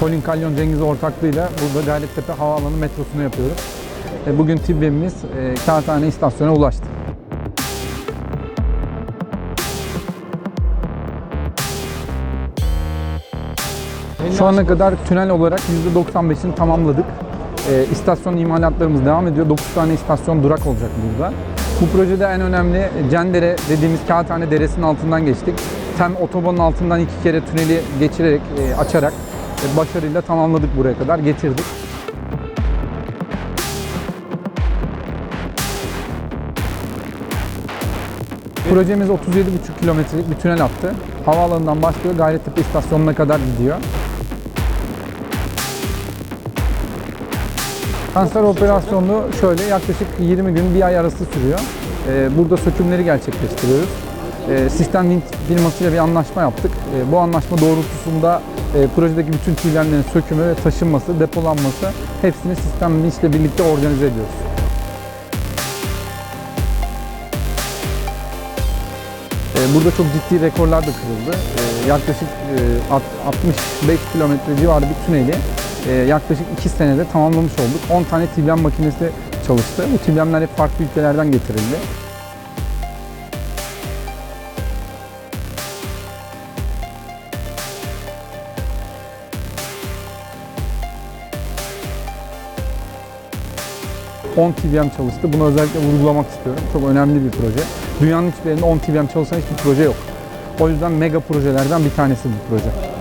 Colin Kalyon Cengiz ortaklığıyla burada Gayrettepe Havaalanı metrosunu yapıyoruz. E, Bugün TİBB'miz e, Kağıthane istasyona ulaştı. Şu ana kadar tünel olarak %95'ini tamamladık. E, istasyon imalatlarımız devam ediyor. 9 tane istasyon durak olacak burada. Bu projede en önemli Cendere dediğimiz Kağıthane Deresi'nin altından geçtik. Tem otobanın altından iki kere tüneli geçirerek, e, açarak başarıyla tamamladık buraya kadar, getirdik. Projemiz 37,5 kilometrelik bir tünel attı. Havaalanından başlıyor, Gayrettepe istasyonuna kadar gidiyor. Kanser operasyonu şöyle yaklaşık 20 gün, bir ay arası sürüyor. Ee, Burada sökümleri gerçekleştiriyoruz. Ee, Sistem firmasıyla bir anlaşma yaptık. Bu anlaşma doğrultusunda e, projedeki bütün tüylenlerin sökümü ve taşınması, depolanması hepsini Sistem ile birlikte organize ediyoruz. Ee, Burada çok ciddi rekorlar da kırıldı. Yaklaşık e, alt- 65 kilometre civarı bir tüneli e, yaklaşık 2 senede tamamlamış olduk. 10 tane TBM makinesi çalıştı. Bu TBM'ler hep farklı ülkelerden getirildi. ...10 TBM çalıştı. Bunu özellikle vurgulamak istiyorum. Çok önemli bir proje. Dünyanın hiçbir yerinde 10 TBM çalışan hiçbir proje yok. O yüzden mega projelerden bir tanesi bu proje.